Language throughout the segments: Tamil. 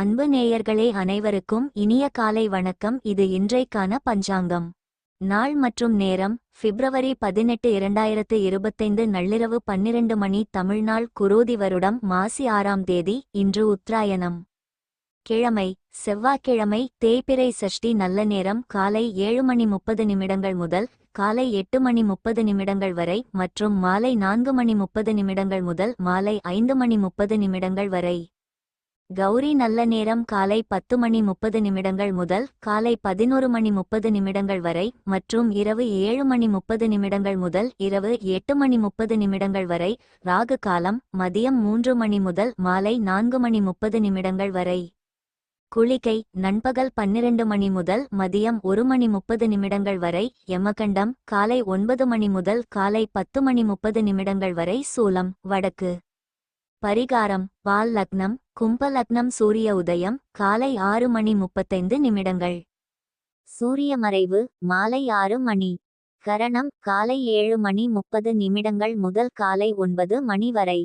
அன்பு நேயர்களே அனைவருக்கும் இனிய காலை வணக்கம். இது இன்றைக்கான பஞ்சாங்கம். நாள் மற்றும் நேரம் பிப்ரவரி பதினெட்டு இரண்டாயிரத்து இருபத்தைந்து நள்ளிரவு பன்னிரண்டு மணி தமிழ்நாள் குரோதி வருடம் மாசி ஆறாம் தேதி இன்று உத்தராயணம். கிழமை செவ்வாய்க்கிழமை தேய்பிறை சஷ்டி நல்ல நேரம் காலை ஏழு மணி முப்பது நிமிடங்கள் முதல் காலை எட்டு மணி முப்பது நிமிடங்கள் வரை மற்றும் மாலை நான்கு மணி முப்பது நிமிடங்கள் முதல் மாலை ஐந்து மணி முப்பது நிமிடங்கள் வரை. கௌரி நல்ல நேரம் காலை பத்து மணி முப்பது நிமிடங்கள் முதல் காலை பதினோரு மணி முப்பது நிமிடங்கள் வரை மற்றும் இரவு ஏழு மணி முப்பது நிமிடங்கள் முதல் இரவு எட்டு மணி முப்பது நிமிடங்கள் வரை ராகு காலம் மதியம் மூன்று மணி முதல் மாலை நான்கு மணி முப்பது நிமிடங்கள் வரை. குளிகை நண்பகல் பன்னிரண்டு மணி முதல் மதியம் ஒரு மணி முப்பது நிமிடங்கள் வரை யமகண்டம் காலை ஒன்பது மணி முதல் காலை பத்து மணி முப்பது நிமிடங்கள் வரை சூலம் வடக்கு. பரிகாரம் பால் லக்னம் கும்பலக்னம் சூரிய உதயம் காலை ஆறு மணி முப்பத்தைந்து நிமிடங்கள். சூரிய மறைவு மாலை ஆறு மணி. கரணம் காலை ஏழு மணி முப்பது நிமிடங்கள் முதல் காலை ஒன்பது மணி வரை.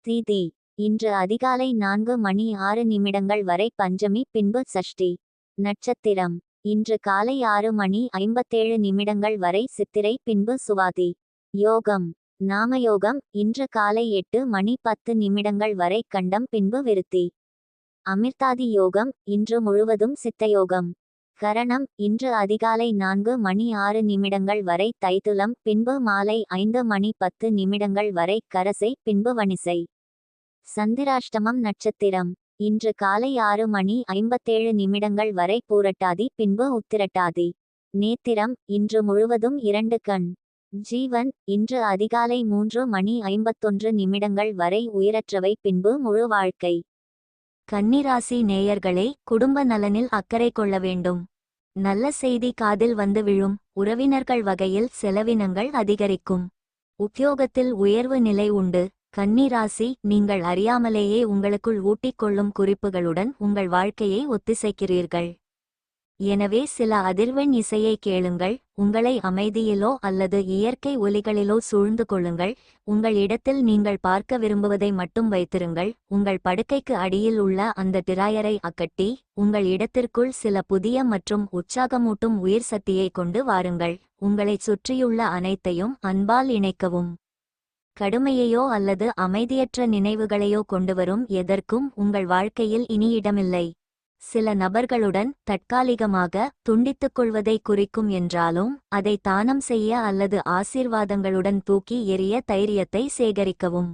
தீதி இன்று அதிகாலை நான்கு மணி ஆறு நிமிடங்கள் வரை பஞ்சமி பின்பு சஷ்டி. நட்சத்திரம் இன்று காலை ஆறு மணி ஐம்பத்தேழு நிமிடங்கள் வரை சித்திரை பின்பு சுவாதி. யோகம் நாமயோகம் இன்று காலை எட்டு மணி பத்து நிமிடங்கள் வரை கண்டம் பின்பு விருத்தி. அமிர்தாதி யோகம் இன்று முழுவதும் சித்தயோகம். கரணம் இன்று அதிகாலை நான்கு மணி ஆறு நிமிடங்கள் வரை தைத்துலம் பின்பு மாலை ஐந்து மணி பத்து நிமிடங்கள் வரை கரசை பின்பு வணிசை. சந்திராஷ்டமம் நட்சத்திரம். இன்று காலை ஆறு மணி ஐம்பத்தேழு நிமிடங்கள் வரை பூரட்டாதி பின்பு உத்திரட்டாதி. நேத்திரம் இன்று முழுவதும் இரண்டு கண். ஜீவன் இன்று அதிகாலை மூன்று மணி ஐம்பத்தொன்று நிமிடங்கள் வரை உயிரற்றவை பின்பு முழு வாழ்க்கை. கன்னிராசி நேயர்களே குடும்ப நலனில் அக்கறை கொள்ள வேண்டும். நல்ல செய்தி காதில் வந்து விழும் உறவினர்கள் வகையில் செலவினங்கள் அதிகரிக்கும். உத்தியோகத்தில் உயர்வு நிலை உண்டு. கன்னிராசி நீங்கள் அறியாமலேயே உங்களுக்குள் ஊட்டிக்கொள்ளும் குறிப்புகளுடன் உங்கள் வாழ்க்கையை ஒத்திசைக்கிறீர்கள். எனவே சில அதிர்வெண் இசையை கேளுங்கள். உங்களை அமைதியிலோ அல்லது இயற்கை ஒலிகளிலோ சூழ்ந்து கொள்ளுங்கள். உங்கள் இடத்தில் நீங்கள் பார்க்க விரும்புவதை மட்டும் வைத்திருங்கள். உங்கள் படுக்கைக்கு அடியில் உள்ள அந்த டிராயரை அக்கட்டி உங்கள் இடத்திற்குள் சில புதிய மற்றும் உற்சாகமூட்டும் உயிர் சக்தியை கொண்டு வாருங்கள். உங்களைச் சுற்றியுள்ள அனைத்தையும் அன்பால் இணைக்கவும். கடுமையையோ அல்லது அமைதியற்ற நினைவுகளையோ கொண்டுவரும் எதற்கும் உங்கள் வாழ்க்கையில் இனி இடமில்லை. சில நபர்களுடன் தற்காலிகமாக துண்டித்துக் கொள்வதை குறிக்கும் என்றாலும் அதை தானம் செய்ய அல்லது ஆசீர்வாதங்களுடன் தூக்கி எறிய தைரியத்தை சேகரிக்கவும்.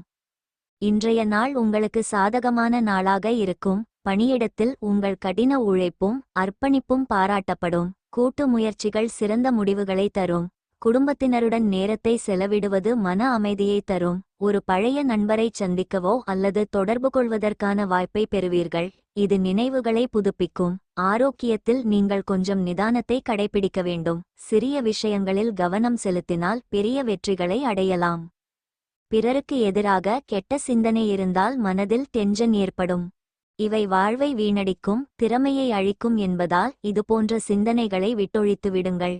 இன்றைய நாள் உங்களுக்கு சாதகமான நாளாக இருக்கும். பணியிடத்தில் உங்கள் கடின உழைப்பும் அர்ப்பணிப்பும் பாராட்டப்படும். கூட்டு முயற்சிகள் சிறந்த முடிவுகளை தரும். குடும்பத்தினருடன் நேரத்தை செலவிடுவது மன அமைதியை தரும். ஒரு பழைய நண்பரை சந்திக்கவோ அல்லது தொடர்பு கொள்வதற்கான வாய்ப்பை பெறுவீர்கள். இது நினைவுகளை புதுப்பிக்கும். ஆரோக்கியத்தில் நீங்கள் கொஞ்சம் நிதானத்தை கடைபிடிக்க வேண்டும். சிறிய விஷயங்களில் கவனம் செலுத்தினால் பெரிய வெற்றிகளை அடையலாம். பிறருக்கு எதிராக கெட்ட சிந்தனை இருந்தால் மனதில் டென்ஷன் ஏற்படும். இவை வாழ்வை வீணடிக்கும் திறமையை அழிக்கும் என்பதால் இதுபோன்ற சிந்தனைகளை விட்டொழித்து விடுங்கள்.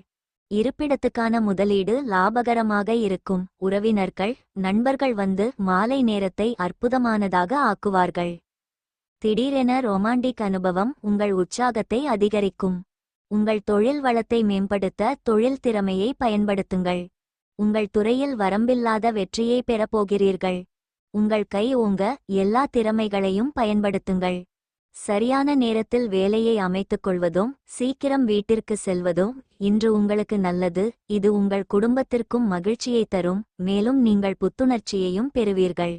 இருப்பிடத்துக்கான முதலீடு லாபகரமாக இருக்கும். உறவினர்கள் நண்பர்கள் வந்து மாலை நேரத்தை அற்புதமானதாக ஆக்குவார்கள். திடீரென ரொமாண்டிக் அனுபவம் உங்கள் உற்சாகத்தை அதிகரிக்கும். உங்கள் தொழில் வளத்தை மேம்படுத்த தொழில் திறமையை பயன்படுத்துங்கள். உங்கள் துறையில் வரம்பில்லாத வெற்றியை பெறப்போகிறீர்கள். உங்கள் கை ஓங்க எல்லா திறமைகளையும் பயன்படுத்துங்கள். சரியான நேரத்தில் வேலையை அமைத்துக் கொள்வதும் சீக்கிரம் வீட்டிற்கு செல்வதும் இன்று உங்களுக்கு நல்லது. இது உங்கள் குடும்பத்திற்கும் மகிழ்ச்சியை தரும் மேலும் நீங்கள் புத்துணர்ச்சியையும் பெறுவீர்கள்.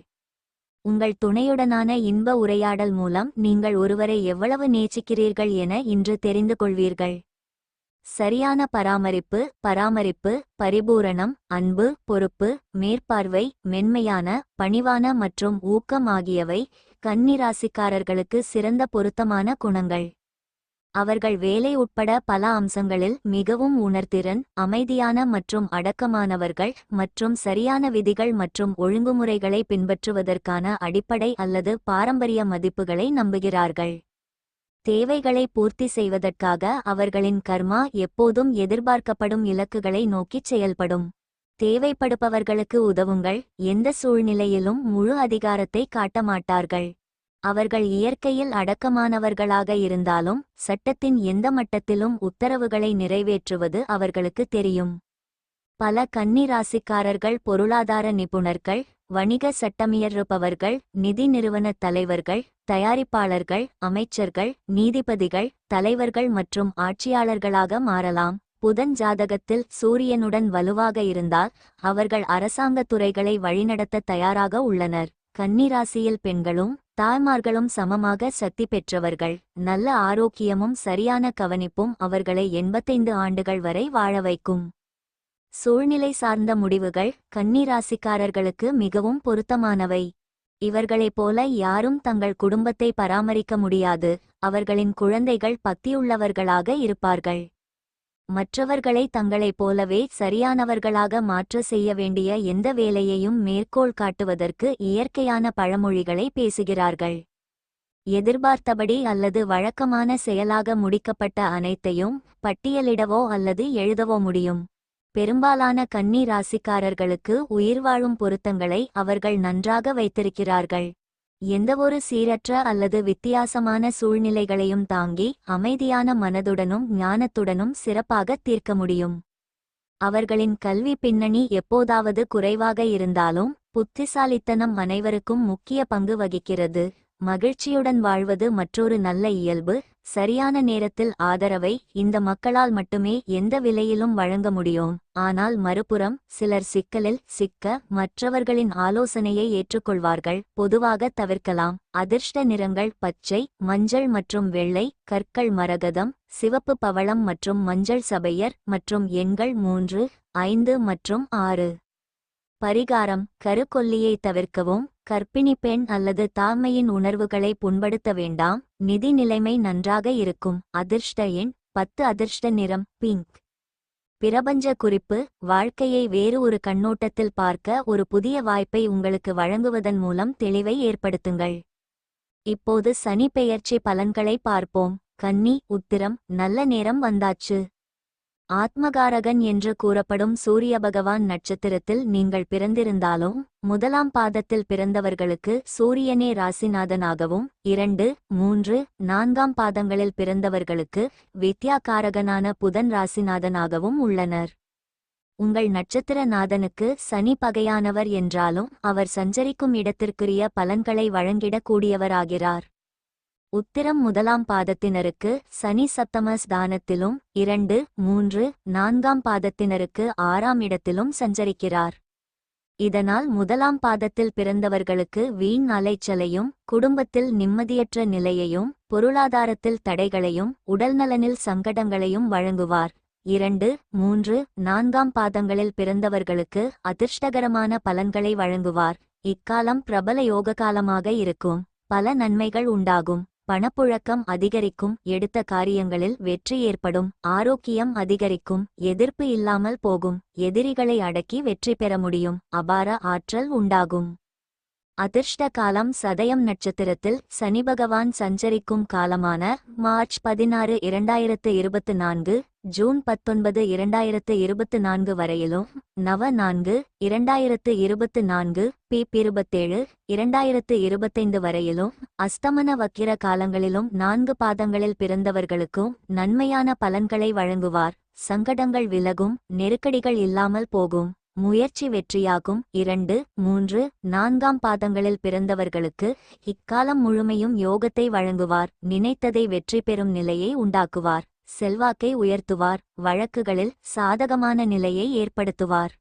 உங்கள் துணையுடனான இன்ப உரையாடல் மூலம் நீங்கள் ஒருவரை எவ்வளவு நேசிக்கிறீர்கள் என இன்று தெரிந்து கொள்வீர்கள். சரியான பராமரிப்பு பராமரிப்பு பரிபூரணம் அன்பு பொறுப்பு மேற்பார்வை மென்மையான பணிவான மற்றும் ஊக்கம் ஆகியவை கன்னிராசிக்காரர்களுக்கு சிறந்த பொருத்தமான குணங்கள். அவர்கள் வேலை உட்பட பல அம்சங்களில் மிகவும் உணர்திறன் அமைதியான மற்றும் அடக்கமானவர்கள் மற்றும் சரியான விதிகள் மற்றும் ஒழுங்குமுறைகளை பின்பற்றுவதற்கான அடிப்படை அல்லது பாரம்பரிய மதிப்புகளை நம்புகிறார்கள். தேவைகளை பூர்த்தி செய்வதற்காக அவர்களின் கர்மா எப்போதும் எதிர்பார்க்கப்படும் இலக்குகளை நோக்கிச் செயல்படும். தேவைப்படுபவர்களுக்கு உதவுங்கள் எந்த சூழ்நிலையிலும் முழு அதிகாரத்தை காட்ட மாட்டார்கள் அவர்கள் இயற்கையில் அடக்கமானவர்களாக இருந்தாலும் சட்டத்தின் எந்த மட்டத்திலும் உத்தரவுகளை நிறைவேற்றுவது அவர்களுக்கு தெரியும். பல கன்னிராசிக்காரர்கள் பொருளாதார நிபுணர்கள் வணிக சட்டமியறுப்பவர்கள் நிதி நிறுவன தலைவர்கள் தயாரிப்பாளர்கள் அமைச்சர்கள் நீதிபதிகள் தலைவர்கள் மற்றும் ஆட்சியாளர்களாக மாறலாம். புதன் ஜாதகத்தில் சூரியனுடன் வலுவாக இருந்தால் அவர்கள் அரசாங்கத் துறைகளை வழிநடத்த தயாராக உள்ளனர். கன்னிராசியில் பெண்களும் தாய்மார்களும் சமமாக சக்தி பெற்றவர்கள். நல்ல ஆரோக்கியமும் சரியான கவனிப்பும் அவர்களை எண்பத்தைந்து ஆண்டுகள் வரை வாழ வைக்கும். சூழ்நிலை சார்ந்த முடிவுகள் கன்னிராசிக்காரர்களுக்கு மிகவும் பொருத்தமானவை. இவர்களைப் போல யாரும் தங்கள் குடும்பத்தை பராமரிக்க முடியாது. அவர்களின் குழந்தைகள் பக்தியுள்ளவர்களாக இருப்பார்கள். மற்றவர்களை தங்களைப் போலவே சரியானவர்களாக மாற்ற செய்ய வேண்டிய எந்த வேலையையும் மேற்கோள் காட்டுவதற்கு இயற்கையான பழமொழிகளை பேசுகிறார்கள். எதிர்பார்த்தபடி அல்லது வழக்கமான செயலாக முடிக்கப்பட்ட அனைத்தையும் பட்டியலிடவோ அல்லது எழுதவோ முடியும். பெரும்பாலான கன்னி ராசிக்காரர்களுக்கு உயிர்வாழும் பொருத்தங்களை அவர்கள் நன்றாக வைத்திருக்கிறார்கள். எந்தவொரு சீரற்ற அல்லது வித்தியாசமான சூழ்நிலைகளையும் தாங்கி அமைதியான மனதுடனும் ஞானத்துடனும் சிறப்பாக தீர்க்க முடியும். அவர்களின் கல்வி பின்னணி எப்போதாவது குறைவாக இருந்தாலும் புத்திசாலித்தனம் அனைவருக்கும் முக்கிய பங்கு வகிக்கிறது. மகிழ்ச்சியுடன் வாழ்வது மற்றொரு நல்ல இயல்பு. சரியான நேரத்தில் ஆதரவை இந்த மக்களால் மட்டுமே எந்த விலையிலும் வழங்க முடியும். ஆனால் மறுபுறம் சிலர் சிக்கலில் சிக்க மற்றவர்களின் ஆலோசனையை ஏற்றுக்கொள்வார்கள். பொதுவாக தவிர்க்கலாம். அதிர்ஷ்ட நிறங்கள் பச்சை மஞ்சள் மற்றும் வெள்ளை கற்கள் மரகதம் சிவப்பு பவளம் மற்றும் மஞ்சள் சபையர் மற்றும் எண்கள் மூன்று ஐந்து மற்றும் ஆறு. பரிகாரம் கருக்கொல்லியை தவிர்க்கவும் கர்ப்பிணி பெண் அல்லது தாழ்மையின் உணர்வுகளை புண்படுத்த வேண்டாம் நிதி நிலைமை நன்றாக இருக்கும். அதிர்ஷ்ட எண் பத்து அதிர்ஷ்ட நிறம் பிங்க். பிரபஞ்ச குறிப்பு வாழ்க்கையை வேறு ஒரு கண்ணோட்டத்தில் பார்க்க ஒரு புதிய வாய்ப்பை உங்களுக்கு வழங்குவதன் மூலம் தெளிவை ஏற்படுத்துங்கள். இப்போது சனி பெயர்ச்சி பலன்களை பார்ப்போம். கன்னி உத்திரம் நல்ல நேரம் வந்தாச்சு. ஆத்மகாரகன் என்று கூறப்படும் சூரிய பகவான் நட்சத்திரத்தில் நீங்கள் பிறந்திருந்தாலும் முதலாம் பாதத்தில் பிறந்தவர்களுக்கு சூரியனே ராசிநாதனாகவும் இரண்டு மூன்று நான்காம் பாதங்களில் பிறந்தவர்களுக்கு வித்யாகாரகனான புதன் ராசிநாதனாகவும் உள்ளனர். உங்கள் நட்சத்திர நாதனுக்கு சனி பகையானவர் என்றாலும் அவர் சஞ்சரிக்கும் இடத்திற்குரிய பலன்களை வழங்கிடக்கூடியவராகிறார். உத்திரம் முதலாம் பாதத்தினருக்கு சனி சப்தம ஸ்தானத்திலும் இரண்டு மூன்று நான்காம் பாதத்தினருக்கு ஆறாம் இடத்திலும் சஞ்சரிக்கிறார். இதனால் முதலாம் பாதத்தில் பிறந்தவர்களுக்கு வீண் அலைச்சலையும் குடும்பத்தில் நிம்மதியற்ற நிலையையும் பொருளாதாரத்தில் தடைகளையும் உடல்நலனில் சங்கடங்களையும் வழங்குவார். இரண்டு மூன்று நான்காம் பாதங்களில் பிறந்தவர்களுக்கு அதிர்ஷ்டகரமான பலன்களை வழங்குவார். இக்காலம் பிரபல யோக காலமாக இருக்கும். பல நன்மைகள் உண்டாகும். பணப்புழக்கம் அதிகரிக்கும் எடுத்த காரியங்களில் வெற்றி ஏற்படும் ஆரோக்கியம் அதிகரிக்கும் எதிர்ப்பு இல்லாமல் போகும் எதிரிகளை அடக்கி வெற்றி பெற முடியும் அபார ஆற்றல் உண்டாகும். அதிர்ஷ்ட காலம் சதயம் நட்சத்திரத்தில் சனி பகவான் சஞ்சரிக்கும் காலமான மார்ச் பதினாறு இரண்டாயிரத்து இருபத்து நான்கு ஜூன் பத்தொன்பது இரண்டாயிரத்து இருபத்து நான்கு வரையிலும் நவ நான்கு இரண்டாயிரத்து இருபத்து நான்கு பி இருபத்தேழு இரண்டாயிரத்து இருபத்தைந்து வரையிலும் அஸ்தமன வக்கிர காலங்களிலும் நான்கு பாதங்களில் பிறந்தவர்களுக்கும் நன்மையான பலன்களை வழங்குவார். சங்கடங்கள் விலகும் நெருக்கடிகள் இல்லாமல் போகும். முயற்சி வெற்றியாகும். இரண்டு மூன்று நான்காம் பாதங்களில் பிறந்தவர்களுக்கு இக்காலம் முழுமையும் யோகத்தை வழங்குவார். நினைத்ததை வெற்றி பெறும் நிலையை உண்டாக்குவார். செல்வாக்கை உயர்த்துவார். வழக்குகளில் சாதகமான நிலையை ஏற்படுத்துவார்.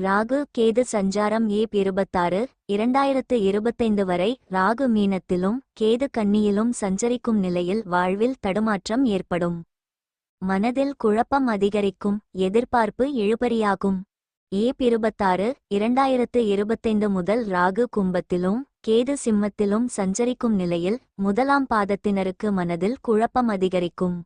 ராகு கேது சஞ்சாரம் ஏ இருபத்தாறு இரண்டாயிரத்து இருபத்தைந்து வரை ராகு மீனத்திலும் கேது கன்னியிலும் சஞ்சரிக்கும் நிலையில் வாழ்வில் தடுமாற்றம் ஏற்படும். மனதில் குழப்பம் அதிகரிக்கும். எதிர்பார்ப்பு இழுபறியாகும். ஏ இருபத்தாறு இரண்டாயிரத்து இருபத்தைந்து முதல் ராகு கும்பத்திலும் கேது சிம்மத்திலும் சஞ்சரிக்கும் நிலையில் முதலாம் பாதத்தினருக்கு மனதில் குழப்பம் அதிகரிக்கும்.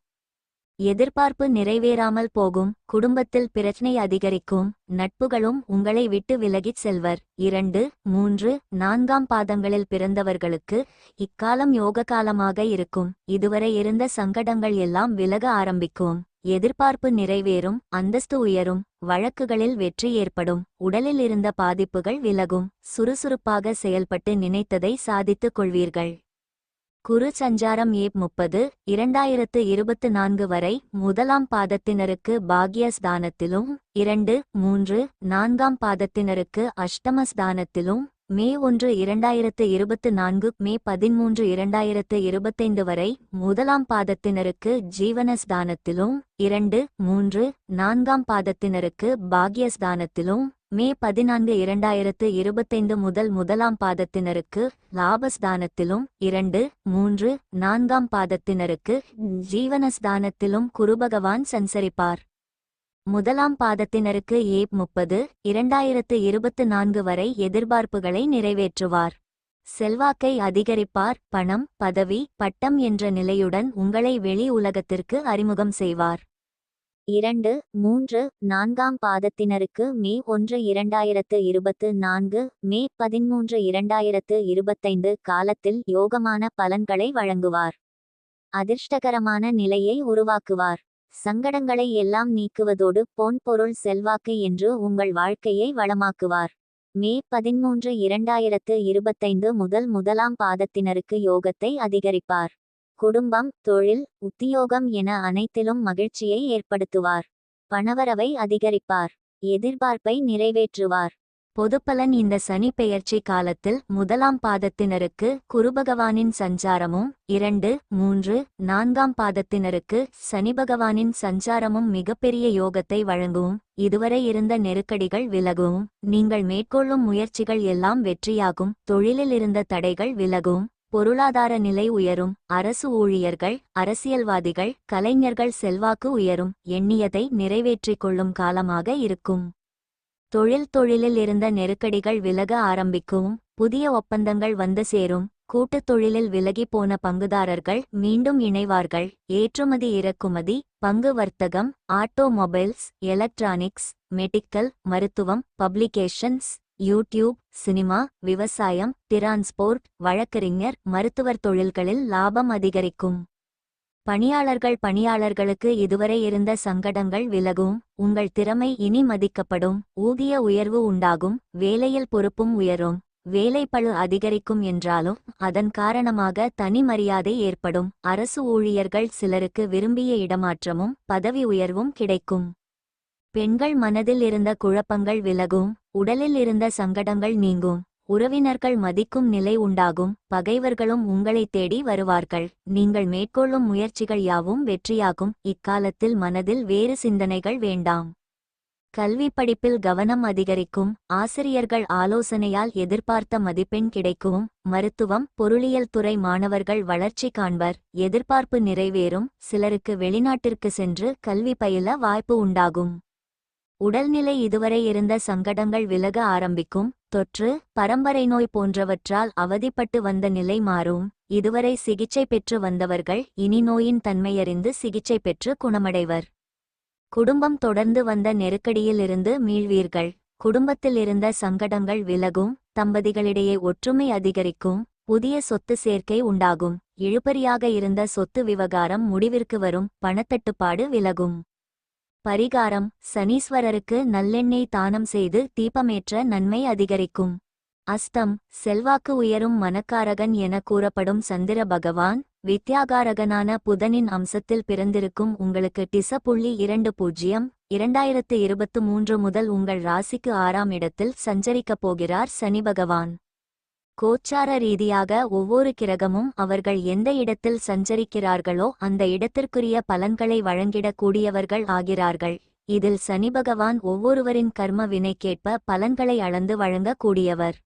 எதிர்பார்ப்பு நிறைவேறாமல் போகும் குடும்பத்தில் பிரச்சனை அதிகரிக்கும் நட்புகளும் உங்களை விட்டு விலகிச் செல்வர். இரண்டு மூன்று நான்காம் பாதங்களில் பிறந்தவர்களுக்கு இக்காலம் யோக காலமாக இருக்கும். இதுவரை இருந்த சங்கடங்கள் எல்லாம் விலக ஆரம்பிக்கும். எதிர்பார்ப்பு நிறைவேறும் அந்தஸ்து உயரும் வழக்குகளில் வெற்றி ஏற்படும் உடலில் இருந்த பாதிப்புகள் விலகும் சுறுசுறுப்பாக செயல்பட்டு நினைத்ததை சாதித்துக் கொள்வீர்கள். குரு சஞ்சாரம் ஏப் முப்பது இரண்டாயிரத்து இருபத்து நான்கு வரை முதலாம் பாதத்தினருக்கு பாக்யஸ்தானத்திலும் இரண்டு மூன்று நான்காம் பாதத்தினருக்கு அஷ்டமஸ்தானத்திலும் மே ஒன்று இரண்டாயிரத்து இருபத்து நான்கு மே பதிமூன்று இரண்டாயிரத்து இருபத்தைந்து வரை முதலாம் பாதத்தினருக்கு ஜீவனஸ்தானத்திலும் இரண்டு மூன்று நான்காம் பாதத்தினருக்கு பாக்யஸ்தானத்திலும் மே பதினான்கு இரண்டாயிரத்து இருபத்தைந்து முதல் முதலாம் பாதத்தினருக்கு லாபஸ்தானத்திலும் இரண்டு மூன்று நான்காம் பாதத்தினருக்கு ஜீவனஸ்தானத்திலும் குருபகவான் சஞ்சரிப்பார் முதலாம் பாதத்தினருக்கு ஏப் முப்பது இரண்டாயிரத்து இருபத்து நான்கு வரை எதிர்பார்ப்புகளை நிறைவேற்றுவார். செல்வாக்கை அதிகரிப்பார் பணம் பதவி பட்டம் என்ற நிலையுடன் உங்களை வெளி உலகத்திற்கு அறிமுகம் செய்வார். இரண்டு மூன்று நான்காம் பாதத்தினருக்கு மே ஒன்று இரண்டாயிரத்து இருபத்து நான்கு மே பதிமூன்று இரண்டாயிரத்து இருபத்தைந்து காலத்தில் யோகமான பலன்களை வழங்குவார். அதிர்ஷ்டகரமான நிலையை உருவாக்குவார். சங்கடங்களை எல்லாம் நீக்குவதோடு பொன் பொருள் செல்வாக்கு என்று உங்கள் வாழ்க்கையை வளமாக்குவார். மே பதிமூன்று இரண்டாயிரத்து இருபத்தைந்து முதல் முதலாம் பாதத்தினருக்கு யோகத்தை அதிகரிப்பார். குடும்பம் தொழில் உத்தியோகம் என அனைத்திலும் மகிழ்ச்சியை ஏற்படுத்துவார். பணவரவை அதிகரிப்பார். எதிர்பார்ப்பை நிறைவேற்றுவார். பொதுப்பலன் இந்த சனி பெயர்ச்சி காலத்தில் முதலாம் பாதத்தினருக்கு குருபகவானின் சஞ்சாரமும் இரண்டு மூன்று நான்காம் பாதத்தினருக்கு சனி பகவானின் சஞ்சாரமும் மிகப்பெரிய யோகத்தை வழங்கும். இதுவரை இருந்த நெருக்கடிகள் விலகும். நீங்கள் மேற்கொள்ளும் முயற்சிகள் எல்லாம் வெற்றியாகும். தொழிலில் இருந்த தடைகள் விலகும். பொருளாதார நிலை உயரும். அரசு ஊழியர்கள் அரசியல்வாதிகள் கலைஞர்கள் செல்வாக்கு உயரும். எண்ணியதை நிறைவேற்றிக் கொள்ளும் காலமாக இருக்கும். தொழில் தொழிலில் இருந்த நெருக்கடிகள் விலக ஆரம்பிக்கும் புதிய ஒப்பந்தங்கள் வந்து சேரும் கூட்டுத் தொழிலில் விலகி போன பங்குதாரர்கள் மீண்டும் இணைவார்கள். ஏற்றுமதி இறக்குமதி பங்கு வர்த்தகம் ஆட்டோமொபைல்ஸ் எலக்ட்ரானிக்ஸ் மெடிக்கல் மருத்துவம் பப்ளிகேஷன்ஸ் யூடியூப் சினிமா விவசாயம் டிரான்ஸ்போர்ட் வழக்கறிஞர் மருத்துவர் தொழில்களில் லாபம் அதிகரிக்கும். பணியாளர்கள் பணியாளர்களுக்கு இதுவரை இருந்த சங்கடங்கள் விலகும் உங்கள் திறமை இனி மதிக்கப்படும் ஊதிய உயர்வு உண்டாகும் வேலையில் பொறுப்பும் உயரும் வேலைப்பளு அதிகரிக்கும் என்றாலும் அதன் காரணமாக தனி மரியாதை ஏற்படும். அரசு ஊழியர்கள் சிலருக்கு விரும்பிய இடமாற்றமும் பதவி உயர்வும் கிடைக்கும். பெண்கள் மனதில் இருந்த குழப்பங்கள் விலகும் உடலில் இருந்த சங்கடங்கள் நீங்கும். உறவினர்கள் மதிக்கும் நிலை உண்டாகும் பகைவர்களும் உங்களை தேடி வருவார்கள். நீங்கள் மேற்கொள்ளும் முயற்சிகள் யாவும் வெற்றியாகும். இக்காலத்தில் மனதில் வேறு சிந்தனைகள் வேண்டாம். கல்வி படிப்பில் கவனம் அதிகரிக்கும். ஆசிரியர்கள் ஆலோசனையால் எதிர்பார்த்த மதிப்பெண் கிடைக்கும். மருத்துவம் பொருளியல் துறை மாணவர்கள் வளர்ச்சி காண்பர். எதிர்பார்ப்பு நிறைவேறும். சிலருக்கு வெளிநாட்டிற்கு சென்று கல்வி பயில வாய்ப்பு உண்டாகும். உடல்நிலை இதுவரை இருந்த சங்கடங்கள் விலக ஆரம்பிக்கும். தொற்று பரம்பரை நோய் போன்றவற்றால் அவதிப்பட்டு வந்த நிலை மாறும். இதுவரை சிகிச்சை பெற்று வந்தவர்கள் இனி நோயின் தன்மையறிந்து சிகிச்சை பெற்று குணமடைவர். குடும்பம் தொடர்ந்து வந்த நெருக்கடியிலிருந்து மீள்வீர்கள். குடும்பத்தில் இருந்த சங்கடங்கள் விலகும் தம்பதிகளிடையே ஒற்றுமை அதிகரிக்கும் புதிய சொத்து சேர்க்கை உண்டாகும். இழுபறியாக இருந்த சொத்து விவகாரம் முடிவிற்கு வரும் பணத்தட்டுப்பாடு விலகும். பரிகாரம் சனீஸ்வரருக்கு நல்லெண்ணெய் தானம் செய்து தீபமேற்ற நன்மை அதிகரிக்கும். அஸ்தம் செல்வாக்கு உயரும் மனக்காரகன் என கூறப்படும் சந்திர பகவான் வித்யாகாரகனான புதனின் அம்சத்தில் பிறந்திருக்கும் உங்களுக்கு டிச புள்ளி இரண்டு பூஜ்ஜியம் இரண்டாயிரத்து இருபத்து மூன்று முதல் உங்கள் ராசிக்கு ஆறாம் இடத்தில் சஞ்சரிக்கப் போகிறார் சனி பகவான். கோச்சார ரீதியாக ஒவ்வொரு கிரகமும் அவர்கள் எந்த இடத்தில் சஞ்சரிக்கிறார்களோ அந்த இடத்திற்குரிய பலன்களை வழங்கிடக்கூடியவர்கள் ஆகிறார்கள். இதில் சனி பகவான் ஒவ்வொருவரின் கர்ம வினைக்கேற்ப பலன்களை அளந்து வழங்கக்கூடியவர்.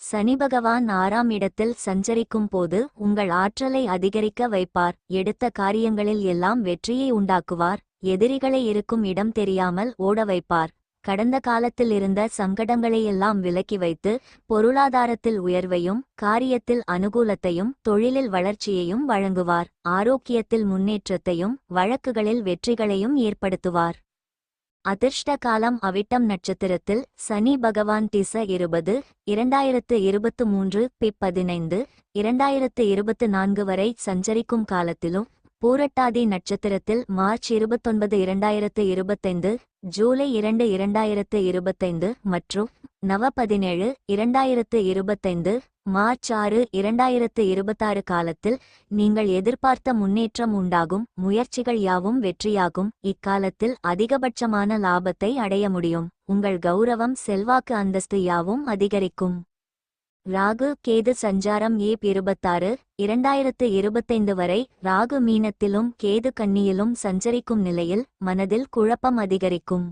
சனி பகவான் ஆறாம் இடத்தில் சஞ்சரிக்கும் போது உங்கள் ஆற்றலை அதிகரிக்க வைப்பார். எடுத்த காரியங்களில் எல்லாம் வெற்றியை உண்டாக்குவார். எதிரிகளை இருக்கும் இடம் தெரியாமல் ஓட வைப்பார். கடந்த காலத்தில் இருந்த சங்கடங்களையெல்லாம் விலக்கி வைத்து பொருளாதாரத்தில் உயர்வையும் காரியத்தில் அனுகூலத்தையும் தொழிலில் வளர்ச்சியையும் வழங்குவார். ஆரோக்கியத்தில் முன்னேற்றத்தையும் வழக்குகளில் வெற்றிகளையும் ஏற்படுத்துவார். அதிர்ஷ்ட காலம் அவிட்டம் நட்சத்திரத்தில் சனி பகவான் திச இருபது இரண்டாயிரத்து இருபத்து மூன்று பி பதினைந்து இரண்டாயிரத்து இருபத்து நான்கு வரை சஞ்சரிக்கும் காலத்திலும் பூரட்டாதி நட்சத்திரத்தில் மார்ச் இருபத்தொன்பது இரண்டாயிரத்து இருபத்தைந்து ஜூலை இரண்டு இரண்டாயிரத்து இருபத்தைந்து மற்றும் நவ பதினேழு இரண்டாயிரத்து இருபத்தைந்து மார்ச் ஆறு இரண்டாயிரத்து இருபத்தாறு காலத்தில் நீங்கள் எதிர்பார்த்த முன்னேற்றம் உண்டாகும் முயற்சிகள் யாவும் வெற்றியாகும் இக்காலத்தில் அதிகபட்சமான லாபத்தை அடைய முடியும் உங்கள் கௌரவம் செல்வாக்கு அந்தஸ்து யாவும் அதிகரிக்கும். ராகு கேது சஞ்சாரம் ஏப் இருபத்தாறு இரண்டாயிரத்து இருபத்தைந்து வரை ராகு மீனத்திலும் கேது கன்னியிலும் சஞ்சரிக்கும் நிலையில் மனதில் குழப்பம் அதிகரிக்கும்.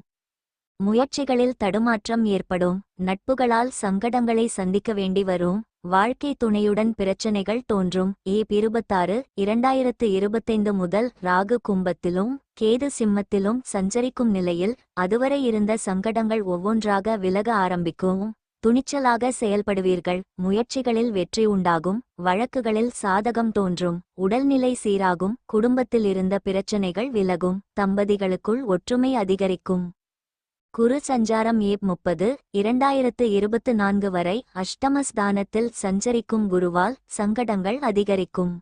முயற்சிகளில் தடுமாற்றம் ஏற்படும். நட்புகளால் சங்கடங்களை சந்திக்க வேண்டி வரும். வாழ்க்கை துணையுடன் பிரச்சனைகள் தோன்றும். ஏப் இருபத்தாறு இரண்டாயிரத்து இருபத்தைந்து முதல் ராகு கும்பத்திலும் கேது சிம்மத்திலும் சஞ்சரிக்கும் நிலையில் அதுவரை இருந்த சங்கடங்கள் ஒவ்வொன்றாக விலக ஆரம்பிக்கும். துணிச்சலாக செயல்படுவீர்கள். முயற்சிகளில் வெற்றி உண்டாகும். வழக்குகளில் சாதகம் தோன்றும். உடல்நிலை சீராகும். குடும்பத்தில் இருந்த பிரச்சனைகள் விலகும். தம்பதிகளுக்குள் ஒற்றுமை அதிகரிக்கும். குரு சஞ்சாரம் ஏப் முப்பது. இரண்டாயிரத்து இருபத்து நான்கு வரை அஷ்டமஸ்தானத்தில் சஞ்சரிக்கும் குருவால் சங்கடங்கள் அதிகரிக்கும்.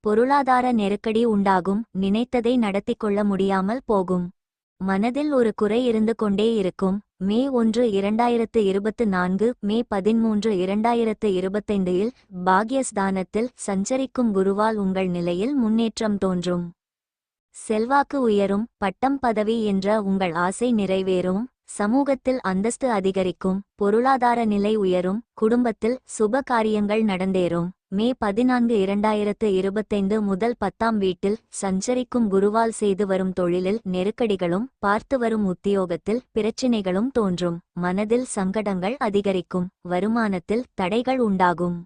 பொருளாதார நெருக்கடி உண்டாகும். நினைத்ததை நடத்திக் கொள்ள முடியாமல் போகும். மனதில் ஒரு குறை இருந்து கொண்டே இருக்கும். மே ஒன்று இரண்டாயிரத்து இருபத்து நான்கு மே பதிமூன்று இரண்டாயிரத்து இருபத்தைந்தில் பாக்யஸ்தானத்தில் சஞ்சரிக்கும் குருவால் உங்கள் நிலையில் முன்னேற்றம் தோன்றும். செல்வாக்கு உயரும் பட்டம் பதவி என்ற உங்கள் ஆசை நிறைவேறும் சமூகத்தில் அந்தஸ்து அதிகரிக்கும் பொருளாதார நிலை உயரும் குடும்பத்தில் சுப காரியங்கள் நடந்தேறும். மே பதினான்கு இரண்டாயிரத்து இருபத்தைந்து முதல் பத்தாம் வீட்டில் சஞ்சரிக்கும் குருவால் செய்து வரும் தொழிலில் நெருக்கடிகளும் பார்த்து வரும் உத்தியோகத்தில் பிரச்சினைகளும் தோன்றும். மனதில் சங்கடங்கள் அதிகரிக்கும். வருமானத்தில் தடைகள் உண்டாகும்.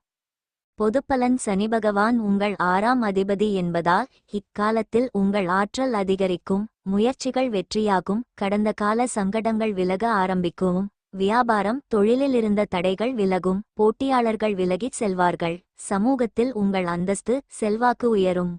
பொதுப்பலன் சனி பகவான் உங்கள் ஆறாம் அதிபதி என்பதால் இக்காலத்தில் உங்கள் ஆற்றல் அதிகரிக்கும். முயற்சிகள் வெற்றியாகும். கடந்த கால சங்கடங்கள் விலக ஆரம்பிக்கும். வியாபாரம் தொழிலில் இருந்த தடைகள் விலகும் போட்டியாளர்கள் விலகிச் செல்வார்கள். சமூகத்தில் உங்கள் அந்தஸ்து செல்வாக்கு உயரும்.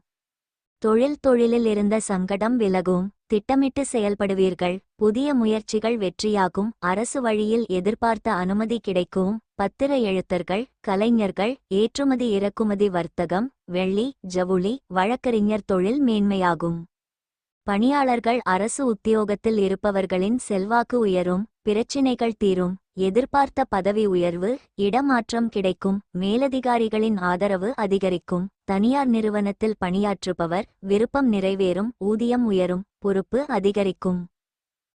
தொழில் தொழிலில் இருந்த சங்கடம் விலகும். திட்டமிட்டு செயல்படுவீர்கள். புதிய முயற்சிகள் வெற்றியாகும். அரசு வழியில் எதிர்பார்த்த அனுமதி கிடைக்கும். பத்திர எழுத்தர்கள் கலைஞர்கள் ஏற்றுமதி இறக்குமதி வர்த்தகம் வெள்ளி ஜவுளி வழக்கறிஞர் தொழில் மேன்மையாகும். பணியாளர்கள் அரசு உத்தியோகத்தில் இருப்பவர்களின் செல்வாக்கு உயரும் பிரச்சினைகள் தீரும் எதிர்பார்த்த பதவி உயர்வு இடமாற்றம் கிடைக்கும் மேலதிகாரிகளின் ஆதரவு அதிகரிக்கும் தனியார் நிறுவனத்தில் பணியாற்றுபவர் விருப்பம் நிறைவேறும் ஊதியம் உயரும் பொறுப்பு அதிகரிக்கும்.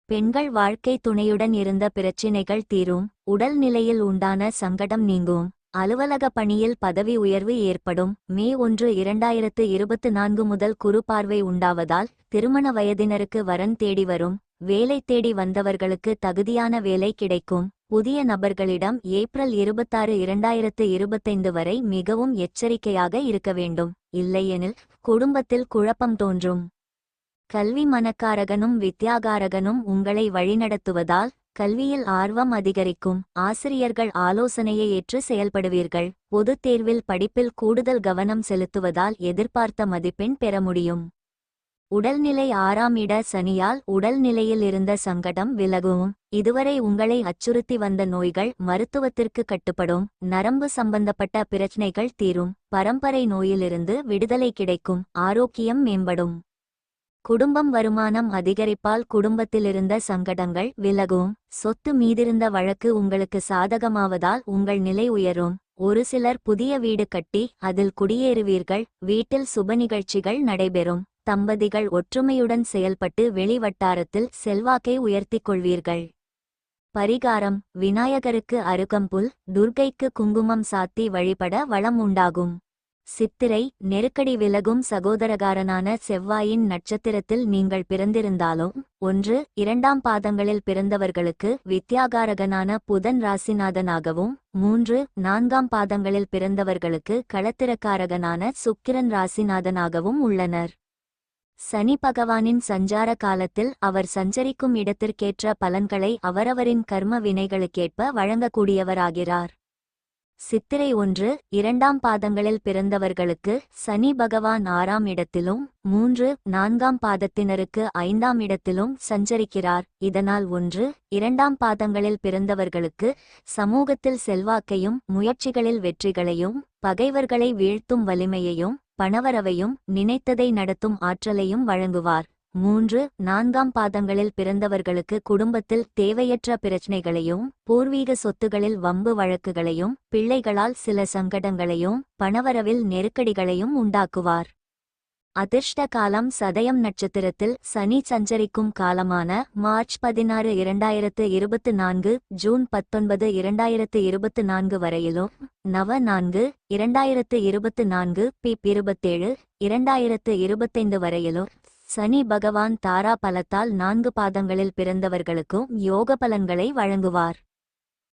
பெண்கள் வாழ்க்கை துணையுடன் இருந்த பிரச்சினைகள் தீரும் உடல் நிலையில் உண்டான சங்கடம் நீங்கும். அலுவலக பணியில் பதவி உயர்வு ஏற்படும். மே ஒன்று இரண்டாயிரத்து இருபத்து நான்கு முதல் குறு பார்வை உண்டாவதால் திருமண வயதினருக்கு வரன் தேடி வரும். வேலை தேடி வந்தவர்களுக்கு தகுதியான வேலை கிடைக்கும். புதிய நபர்களிடம் ஏப்ரல் இருபத்தாறு இரண்டாயிரத்து இருபத்தைந்து வரை மிகவும் எச்சரிக்கையாக இருக்க வேண்டும். இல்லையெனில் குடும்பத்தில் குழப்பம் தோன்றும். கல்வி மனக்காரகனும் வித்யாகாரகனும் உங்களை வழிநடத்துவதால் கல்வியில் ஆர்வம் அதிகரிக்கும். ஆசிரியர்கள் ஆலோசனையை ஏற்று செயல்படுவீர்கள். பொதுத் தேர்வில் படிப்பில் கூடுதல் கவனம் செலுத்துவதால் எதிர்பார்த்த மதிப்பெண் பெற முடியும். உடல்நிலை ஆறாம் இட சனியால் உடல்நிலையில் இருந்த சங்கடம் விலகும். இதுவரை உங்களை அச்சுறுத்தி வந்த நோய்கள் மருத்துவத்திற்கு கட்டுப்படும். நரம்பு சம்பந்தப்பட்ட பிரச்சனைகள் தீரும். பரம்பரை நோயிலிருந்து விடுதலை கிடைக்கும். ஆரோக்கியம் மேம்படும். குடும்பம் வருமானம் அதிகரிப்பால் குடும்பத்திலிருந்த சங்கடங்கள் விலகும். சொத்து மீதிருந்த வழக்கு உங்களுக்கு சாதகமாவதால் உங்கள் நிலை உயரும். ஒரு சிலர் புதிய வீடு கட்டி அதில் குடியேறுவீர்கள். வீட்டில் சுப நிகழ்ச்சிகள் நடைபெறும். தம்பதிகள் ஒற்றுமையுடன் செயல்பட்டு வெளிவட்டாரத்தில் செல்வாக்கை உயர்த்திக் கொள்வீர்கள். பரிகாரம் விநாயகருக்கு அருகம்புல் துர்க்கைக்கு குங்குமம் சாத்தி வழிபட வளம் உண்டாகும். சித்திரை நெருக்கடி விலகும் சகோதரகாரனான செவ்வாயின் நட்சத்திரத்தில் நீங்கள் பிறந்திருந்தாலும் ஒன்று இரண்டாம் பாதங்களில் பிறந்தவர்களுக்கு வித்யாகாரகனான புதன் ராசிநாதனாகவும் மூன்று நான்காம் பாதங்களில் பிறந்தவர்களுக்கு களத்திரக்காரகனான சுக்கிரன் ராசிநாதனாகவும் உள்ளனர். சனி பகவானின் சஞ்சார காலத்தில் அவர் சஞ்சரிக்கும் இடத்திற்கேற்ற பலன்களை அவரவரின் கர்ம வினைகளுக்கேற்ப வழங்கக்கூடியவராகிறார். சித்திரை ஒன்று இரண்டாம் பாதங்களில் பிறந்தவர்களுக்கு சனி பகவான் ஆறாம் இடத்திலும் மூன்று நான்காம் பாதத்தினருக்கு ஐந்தாம் இடத்திலும் சஞ்சரிக்கிறார். இதனால் ஒன்று இரண்டாம் பாதங்களில் பிறந்தவர்களுக்கு சமூகத்தில் செல்வாக்கையும் முயற்சிகளில் வெற்றிகளையும் பகைவர்களை வீழ்த்தும் வலிமையையும் பணவரவையும் நினைத்ததை நடத்தும் ஆற்றலையும் வழங்குவார். மூன்று நான்காம் பாதங்களில் பிறந்தவர்களுக்கு குடும்பத்தில் தேவையற்ற பிரச்சனைகளையும் பூர்வீக சொத்துகளில் வம்பு வழக்குகளையும் பிள்ளைகளால் சில சங்கடங்களையும் பணவரவில் நெருக்கடிகளையும் உண்டாக்குவார். அதிர்ஷ்ட காலம் சதயம் நட்சத்திரத்தில் சனி சஞ்சரிக்கும் காலமான மார்ச் பதினாறு இரண்டாயிரத்து இருபத்து நான்கு ஜூன் பத்தொன்பது இரண்டாயிரத்து இருபத்து நான்கு வரையிலும் நவ நான்கு இரண்டாயிரத்து இருபத்து நான்கு பி இருபத்தேழு இரண்டாயிரத்து இருபத்தைந்து வரையிலும் சனி பகவான் தாரா பலத்தால் நான்கு பாதங்களில் பிறந்தவர்களுக்கும் யோக பலன்களை வழங்குவார்.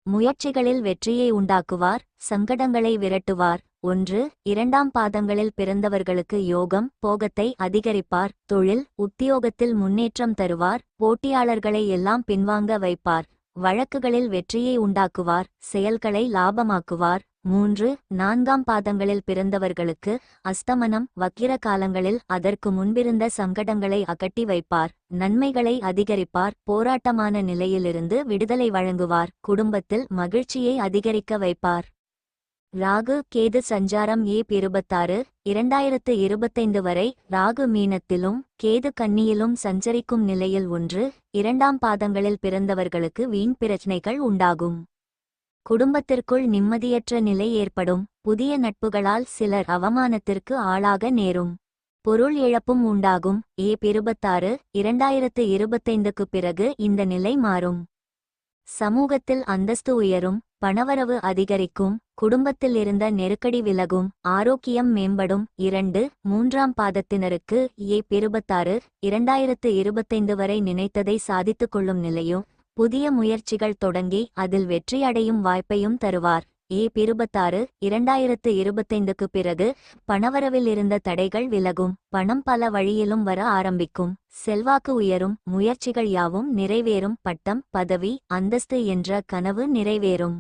முயற்சிகளில் வெற்றியை உண்டாக்குவார் சங்கடங்களை விரட்டுவார். ஒன்று இரண்டாம் பாதங்களில் பிறந்தவர்களுக்கு யோகம் போகத்தை அதிகரிப்பார். தொழில் உத்தியோகத்தில் முன்னேற்றம் தருவார். போட்டியாளர்களை எல்லாம் பின்வாங்க வைப்பார். வழக்குகளில் வெற்றியை உண்டாக்குவார். செயல்களை லாபமாக்குவார். மூன்று நான்காம் பாதங்களில் பிறந்தவர்களுக்கு அஸ்தமனம் வக்கிர காலங்களில் அதற்கு முன்பிருந்த சங்கடங்களை அகட்டி வைப்பார் நன்மைகளை அதிகரிப்பார் போராட்டமான நிலையிலிருந்து விடுதலை வழங்குவார் குடும்பத்தில் மகிழ்ச்சியை அதிகரிக்க வைப்பார். ராகு கேது சஞ்சாரம் ஏ இருபத்தாறு இரண்டாயிரத்து இருபத்தைந்து வரை ராகு மீனத்திலும் கேது கன்னியிலும் சஞ்சரிக்கும் நிலையில் ஒன்று இரண்டாம் பாதங்களில் பிறந்தவர்களுக்கு வீண் பிரச்சனைகள் உண்டாகும். குடும்பத்திற்குள் நிம்மதியற்ற நிலை ஏற்படும். புதிய நட்புகளால் சிலர் அவமானத்திற்கு ஆளாக நேரும். பொருள் இழப்பும் உண்டாகும். ஏ இருபத்தாறு இரண்டாயிரத்து இருபத்தைந்துக்கு பிறகு இந்த நிலை மாறும். சமூகத்தில் அந்தஸ்து உயரும். பணவரவு அதிகரிக்கும். குடும்பத்தில் இருந்த நெருக்கடி விலகும். ஆரோக்கியம் மேம்படும். இரண்டு மூன்றாம் பாதத்தினருக்கு ஏ இருபத்தாறு இரண்டாயிரத்து இருபத்தைந்து வரை நினைத்ததை சாதித்துக் கொள்ளும் நிலையும் புதிய முயற்சிகள் தொடங்கி அதில் வெற்றியடையும் வாய்ப்பையும் தருவார். ஏ இருபத்தாறு இரண்டாயிரத்து இருபத்தைந்துக்கு பிறகு பணவரவில் இருந்த தடைகள் விலகும். பணம் பல வழியிலும் வர ஆரம்பிக்கும். செல்வாக்கு உயரும். முயற்சிகள் யாவும் நிறைவேறும். பட்டம் பதவி அந்தஸ்து என்ற கனவு நிறைவேறும்.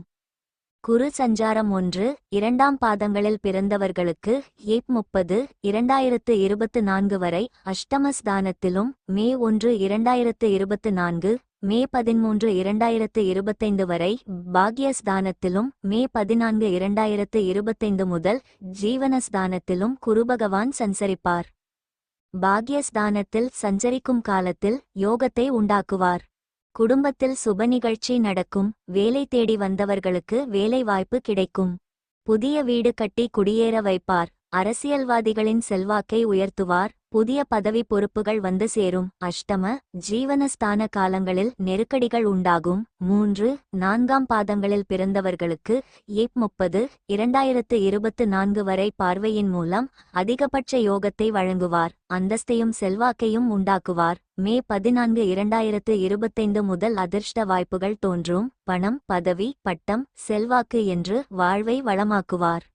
குரு சஞ்சாரம் ஒன்று இரண்டாம் பாதங்களில் பிறந்தவர்களுக்கு ஏப் முப்பது இரண்டாயிரத்து இருபத்து நான்கு வரை அஷ்டமஸ்தானத்திலும் மே ஒன்று இரண்டாயிரத்து இருபத்து நான்கு மே பதிமூன்று இரண்டாயிரத்து இருபத்தைந்து வரை பாக்யஸ்தானத்திலும் மே பதினான்கு இரண்டாயிரத்து இருபத்தைந்து முதல் ஜீவனஸ்தானத்திலும் குருபகவான் சஞ்சரிப்பார். பாக்யஸ்தானத்தில் சஞ்சரிக்கும் காலத்தில் யோகத்தை உண்டாக்குவார். குடும்பத்தில் சுப நிகழ்ச்சி நடக்கும் வேலை தேடி வந்தவர்களுக்கு வேலை வாய்ப்பு கிடைக்கும். புதிய வீடு கட்டி குடியேற வைப்பார் அரசியல்வாதிகளின் செல்வாக்கை உயர்த்துவார் புதிய பதவி பொறுப்புகள் வந்து சேரும். அஷ்டம ஜீவனஸ்தான காலங்களில் நெருக்கடிகள் உண்டாகும். மூன்று நான்காம் பாதங்களில் பிறந்தவர்களுக்கு ஏப் முப்பது இரண்டாயிரத்து இருபத்து நான்கு வரை பார்வையின் மூலம் அதிகபட்ச யோகத்தை வழங்குவார். அந்தஸ்தையும் செல்வாக்கையும் உண்டாக்குவார். மே பதினான்கு இரண்டாயிரத்து இருபத்தைந்து முதல் அதிர்ஷ்ட வாய்ப்புகள் தோன்றும். பணம் பதவி பட்டம் செல்வாக்கு என்று வாழ்வை வளமாக்குவார்.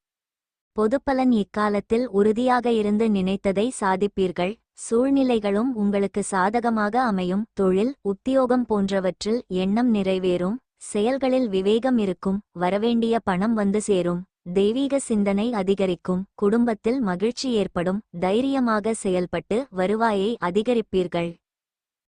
பொதுப்பலன் இக்காலத்தில் உறுதியாக இருந்து நினைத்ததை சாதிப்பீர்கள். சூழ்நிலைகளும் உங்களுக்கு சாதகமாக அமையும். தொழில் உத்தியோகம் போன்றவற்றில் எண்ணம் நிறைவேறும். செயல்களில் விவேகம் இருக்கும். வரவேண்டிய பணம் வந்து சேரும். தெய்வீக சிந்தனை அதிகரிக்கும். குடும்பத்தில் மகிழ்ச்சி ஏற்படும். தைரியமாக செயல்பட்டு வருவாயை அதிகரிப்பீர்கள்.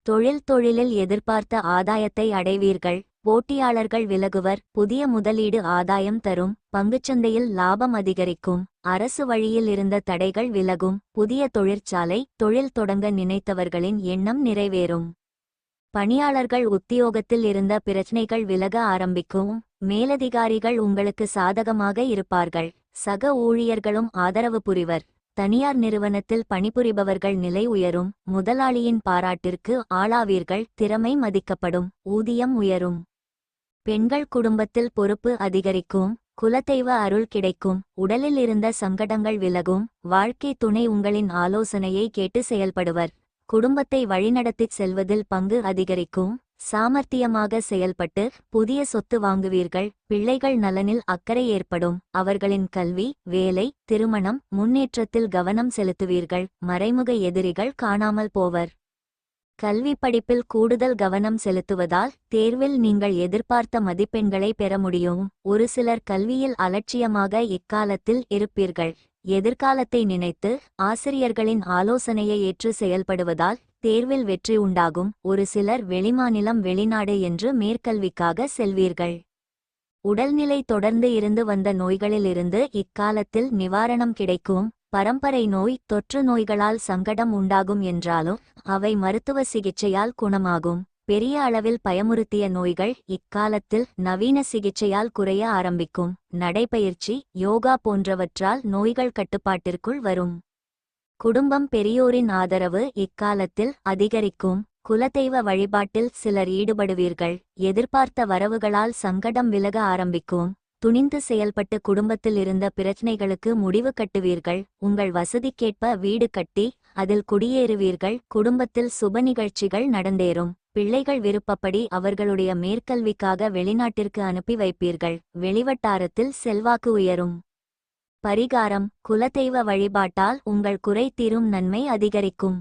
தொழில் தொழிலில் எதிர்பார்த்த ஆதாயத்தை அடைவீர்கள். போட்டியாளர்கள் விலகுவர் புதிய முதலீடு ஆதாயம் தரும் பங்குச்சந்தையில் லாபம் அதிகரிக்கும் அரசு வழியில் இருந்த தடைகள் விலகும் புதிய தொழிற்சாலை தொழில் தொடங்க நினைத்தவர்களின் எண்ணம் நிறைவேறும். பணியாளர்கள் உத்தியோகத்தில் இருந்த பிரச்சனைகள் விலக ஆரம்பிக்கும் மேலதிகாரிகள் உங்களுக்கு சாதகமாக இருப்பார்கள் சக ஊழியர்களும் ஆதரவு புரிவர். தனியார் நிறுவனத்தில் பணிபுரிபவர்கள் நிலை உயரும் முதலாளியின் பாராட்டிற்கு ஆளாவீர்கள் திறமை மதிக்கப்படும் ஊதியம் உயரும். பெண்கள் குடும்பத்தில் பொறுப்பு அதிகரிக்கும் குலதெய்வ அருள் கிடைக்கும் உடலில் இருந்த சங்கடங்கள் விலகும் வாழ்க்கை துணை உங்களின் ஆலோசனையை கேட்டு செயல்படுவர். குடும்பத்தை வழிநடத்திச் செல்வதில் பங்கு அதிகரிக்கும் சாமர்த்தியமாக செயல்பட்டு புதிய சொத்து வாங்குவீர்கள் பிள்ளைகள் நலனில் அக்கறை ஏற்படும் அவர்களின் கல்வி வேலை திருமணம் முன்னேற்றத்தில் கவனம் செலுத்துவீர்கள் மறைமுக எதிரிகள் காணாமல் போவர். கல்வி படிப்பில் கூடுதல் கவனம் செலுத்துவதால் தேர்வில் நீங்கள் எதிர்பார்த்த மதிப்பெண்களை பெற முடியும். ஒரு சிலர் கல்வியில் அலட்சியமாக இக்காலத்தில் இருப்பீர்கள். எதிர்காலத்தை நினைத்து ஆசிரியர்களின் ஆலோசனையை ஏற்று செயல்படுவதால் தேர்வில் வெற்றி உண்டாகும். ஒரு சிலர் வெளிமாநிலம் வெளிநாடு என்று மேற்கல்விக்காக செல்வீர்கள். உடல்நிலை தொடர்ந்து இருந்து வந்த நோய்களிலிருந்து இக்காலத்தில் நிவாரணம் கிடைக்கும். பரம்பரை நோய் தொற்று நோய்களால் சங்கடம் உண்டாகும் என்றாலும் அவை மருத்துவ சிகிச்சையால் குணமாகும். பெரிய அளவில் பயமுறுத்திய நோய்கள் இக்காலத்தில் நவீன சிகிச்சையால் குறைய ஆரம்பிக்கும். நடைபயிற்சி யோகா போன்றவற்றால் நோய்கள் கட்டுப்பாட்டிற்குள் வரும். குடும்பம் பெரியோரின் ஆதரவு இக்காலத்தில் அதிகரிக்கும். குலதெய்வ வழிபாட்டில் சிலர் ஈடுபடுவீர்கள். எதிர்பார்த்த வரவுகளால் சங்கடம் விலக ஆரம்பிக்கும். துணிந்து செயல்பட்டு குடும்பத்தில் இருந்த பிரச்சனைகளுக்கு முடிவு கட்டுவீர்கள். உங்கள் வசதிக்கேற்ப வீடு கட்டி அதில் குடியேறுவீர்கள். குடும்பத்தில் சுப நிகழ்ச்சிகள் நடந்தேறும். பிள்ளைகள் விருப்பப்படி அவர்களுடைய மேற்கல்விக்காக வெளிநாட்டிற்கு அனுப்பி வைப்பீர்கள். வெளிவட்டாரத்தில் செல்வாக்கு உயரும். பரிகாரம் குலதெய்வ வழிபாட்டால் உங்கள் குறை தீரும் நன்மை அதிகரிக்கும்.